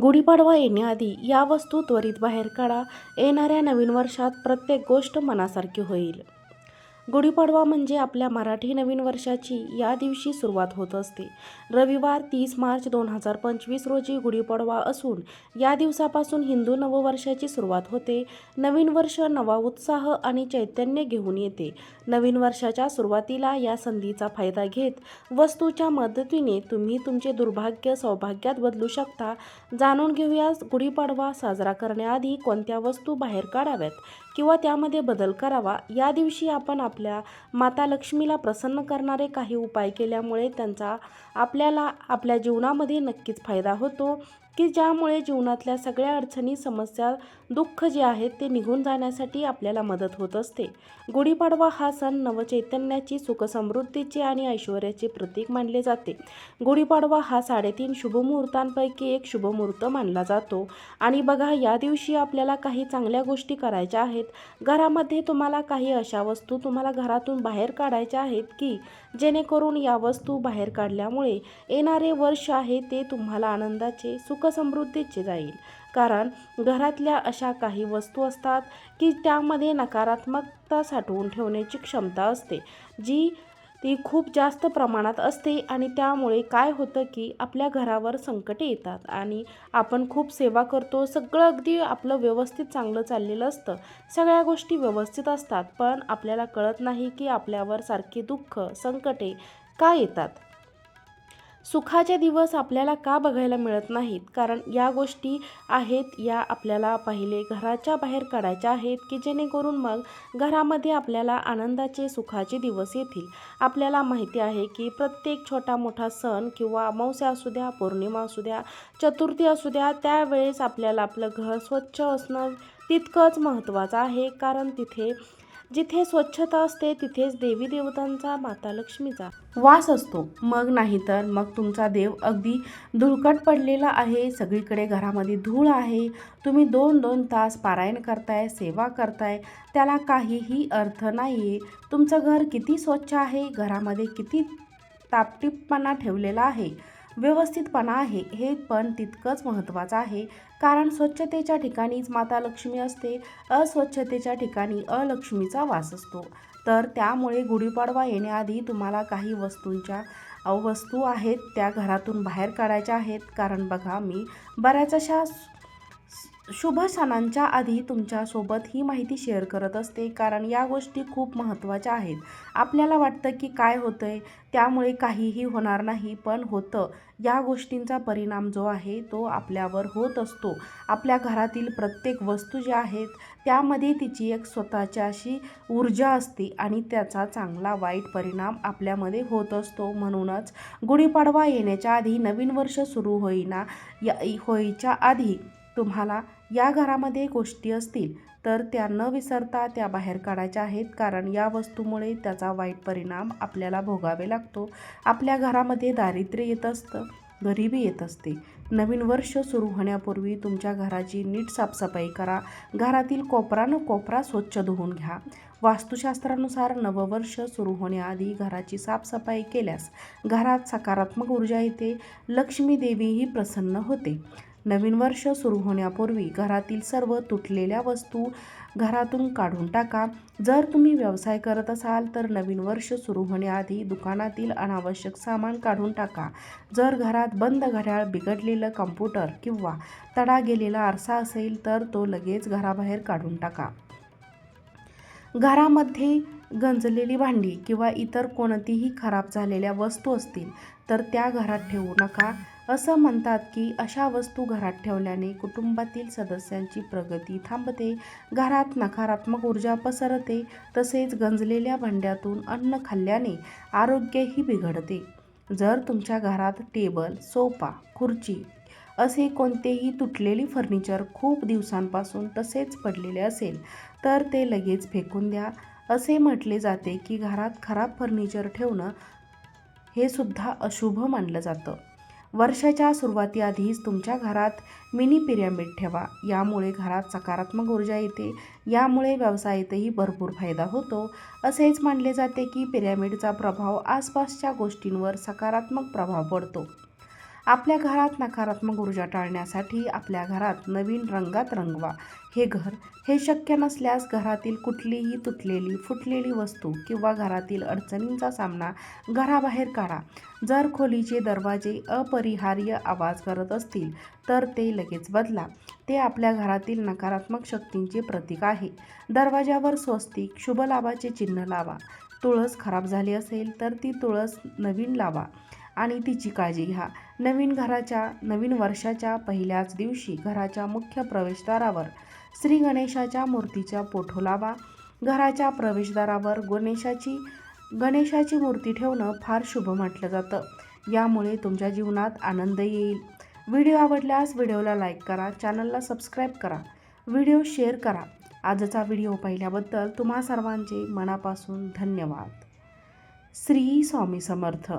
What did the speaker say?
गुढीपाडवा येण्याआधी या वस्तू त्वरित बाहेर काढा. येणाऱ्या नवीन वर्षात प्रत्येक गोष्ट मनासारखी होईल. गुढीपाडवा म्हणजे आपल्या मराठी नवीन वर्षाची या दिवशी सुरुवात होत असते. रविवार तीस मार्च दोन हजार पंचवीस रोजी गुढीपाडवा असून या दिवसापासून हिंदू नववर्षाची सुरुवात होते. नवीन वर्ष नवा उत्साह आणि चैतन्य घेऊन येते. नवीन वर्षाच्या सुरुवातीला या संधीचा फायदा घेत वस्तूच्या मदतीने तुम्ही तुमचे दुर्भाग्य सौभाग्यात बदलू शकता. जाणून घेऊया गुढीपाडवा साजरा करण्याआधी कोणत्या वस्तू बाहेर काढाव्यात किंवा त्यामध्ये बदल करावा. या दिवशी आपण आपल्या माता लक्ष्मीला प्रसन्न करणारे काही उपाय केल्यामुळे त्यांचा आपल्याला आपल्या जीवनामध्ये नक्कीच फायदा होतो. की ज्यामुळे जीवनातल्या सगळ्या अडचणी समस्या दुःख जे आहेत ते निघून जाण्यासाठी आपल्याला मदत होत असते. गुढीपाडवा हा सण नवचैतन्याची सुखसमृद्धीचे आणि ऐश्वर्याचे प्रतीक मानले जाते. गुढीपाडवा हा साडेतीन शुभमुहूर्तांपैकी एक शुभमुहूर्त मानला जातो. आणि बघा या दिवशी आपल्याला काही चांगल्या गोष्टी करायच्या आहेत. घरामध्ये तुम्हाला काही अशा वस्तू तुम्हाला घरातून बाहेर काढायच्या आहेत की जेणेकरून या वस्तू बाहेर काढल्यामुळे येणारे वर्ष आहे ते तुम्हाला आनंदाचे सुख सुखसमृद्धीचे जाईल. कारण घरातल्या अशा काही वस्तू असतात की त्यामध्ये नकारात्मकता साठवून ठेवण्याची क्षमता असते जी ती खूप जास्त प्रमाणात असते आणि त्यामुळे काय होतं की आपल्या घरावर संकटे येतात आणि आपण खूप सेवा करतो सगळं अगदी आपलं व्यवस्थित चांगलं चाललेलं असतं. सगळ्या गोष्टी व्यवस्थित असतात पण आपल्याला कळत नाही की आपल्यावर सारखी दुःख संकटे का येतात? सुखाचे दिवस आपल्याला का बघायला मिळत नाहीत? कारण या गोष्टी आहेत या आपल्याला पहिले घराच्या बाहेर काढायच्या आहेत की जेणेकरून मग घरामध्ये आपल्याला आनंदाचे सुखाचे दिवस येतील. आपल्याला माहिती आहे की प्रत्येक छोटा मोठा सण किंवा अमावस्या असू द्या पौर्णिमा असू द्या चतुर्थी असू द्या त्यावेळेस आपल्याला आपलं घर स्वच्छ असणं तितकंच महत्त्वाचं आहे. कारण तिथे जिथे स्वच्छता असते तिथेच देवी देवतांचा माता लक्ष्मीचा वास असतो. मग नाही तर मग तुमचा देव अगदी धुळकट पडलेला आहे. सगळीकडे घरामध्ये धूळ आहे. तुम्ही दोन दोन तास पारायण करताय सेवा करताय. त्याला काहीही अर्थ नाही आहे तुमचं घर किती स्वच्छ आहे? घरामध्ये किती तापटीपणा ठेवलेला आहे? व्यवस्थितपणा आहे हे पण तितकंच महत्त्वाचं आहे. कारण स्वच्छतेच्या ठिकाणीच माता लक्ष्मी असते अस्वच्छतेच्या ठिकाणी अलक्ष्मीचा वास असतो. तर त्यामुळे गुढीपाडवा येण्याआधी तुम्हाला काही वस्तूंच्या वस्तू आहेत त्या घरातून बाहेर काढायच्या आहेत. कारण बघा मी बऱ्याच अशा शुभ सणांच्या आधी तुमच्यासोबत ही माहिती शेअर करत असते कारण या गोष्टी खूप महत्त्वाच्या आहेत. आपल्याला वाटतं की काय होतं आहे त्यामुळे काहीही होणार नाही पण होतं. या गोष्टींचा परिणाम जो आहे तो आपल्यावर होत असतो. आपल्या घरातील प्रत्येक वस्तू ज्या आहेत त्यामध्ये तिची एक स्वतःची अशी ऊर्जा असते आणि त्याचा चांगला वाईट परिणाम आपल्यामध्ये होत असतो. म्हणूनच गुढीपाडवा येण्याच्या आधी नवीन वर्ष सुरू होईना या होईच्या आधी तुम्हाला या घरामध्ये गोष्टी असतील तर त्या न विसरता त्या बाहेर काढायच्या आहेत. कारण या वस्तूमुळे त्याचा वाईट परिणाम आपल्याला भोगावे लागतो. आपल्या घरामध्ये दारिद्र्य येत असतं गरिबी येत असते. नवीन वर्ष सुरू होण्यापूर्वी तुमच्या घराची नीट साफसफाई करा. घरातील कोपरानं कोपरा स्वच्छ धुवून घ्या. वास्तुशास्त्रानुसार नववर्ष सुरू होण्याआधी घराची साफसफाई केल्यास घरात सकारात्मक ऊर्जा येते. लक्ष्मी देवीही प्रसन्न होते. नवीन वर्ष सुरू होण्यापूर्वी घरातील सर्व तुटलेल्या वस्तू घरातून काढून टाका. जर तुम्ही व्यवसाय करत असाल तर नवीन वर्ष सुरू होण्याआधी दुकानातील अनावश्यक सामान काढून टाका. जर घरात बंद घड्याळ बिघडलेलं कम्प्युटर किंवा तडा गेलेला आरसा असेल तर तो लगेच घराबाहेर काढून टाका. घरामध्ये गंजलेली भांडी किंवा इतर कोणतीही खराब झालेल्या वस्तू असतील तर त्या घरात ठेवू नका. असं म्हणतात की अशा वस्तू घरात ठेवल्याने कुटुंबातील सदस्यांची प्रगती थांबते घरात नकारात्मक ऊर्जा पसरते तसेच गंजलेल्या भांड्यातून अन्न खाल्ल्याने आरोग्यही बिघडते. जर तुमच्या घरात टेबल सोफा खुर्ची असे कोणतेही तुटलेली फर्निचर खूप दिवसांपासून तसेच पडलेले असेल तर ते लगेच फेकून द्या. असे म्हटले जाते की घरात खराब फर्निचर ठेवणं हे सुद्धा अशुभ मानलं जातं. वर्षाच्या सुरुवातीआधीच तुमच्या घरात मिनी पिरॅमिड ठेवा. यामुळे घरात सकारात्मक ऊर्जा येते. यामुळे व्यवसायातही भरपूर फायदा होतो. असेच मानले जाते की पिरॅमिडचा प्रभाव आसपासच्या गोष्टींवर सकारात्मक प्रभाव पडतो. आपल्या घरात नकारात्मक ऊर्जा टाळण्यासाठी आपल्या घरात नवीन रंगात रंगवा. हे घर हे शक्य नसल्यास घरातील कुठलीही तुटलेली फुटलेली वस्तू किंवा घरातील अडचणींचा सामना घराबाहेर काढा. जर खोलीचे दरवाजे अपरिहार्य आवाज करत असतील तर ते लगेच बदला. ते आपल्या घरातील नकारात्मक शक्तींचे प्रतीक आहे. दरवाजावर स्वस्तिक शुभलाभाचे चिन्ह लावा. तुळस खराब झाली असेल तर ती तुळस नवीन लावा. आणि तिची काळजी घ्या. नवीन घराच्या नवीन वर्षाच्या पहिल्याच दिवशी घराच्या मुख्य प्रवेशद्वारावर श्री गणेशाच्या मूर्तीचा पोठो लावा. घराच्या प्रवेशद्वारावर गणेशाची गणेशाची मूर्ती ठेवणं फार शुभ म्हटलं जातं. यामुळे तुमच्या जीवनात आनंद येईल. व्हिडिओ आवडल्यास व्हिडिओला लाईक करा चॅनलला सबस्क्राईब करा. व्हिडिओ शेअर करा. आजचा व्हिडिओ पाहिल्याबद्दल तुम्हा सर्वांचे मनापासून धन्यवाद. श्री स्वामी समर्थ.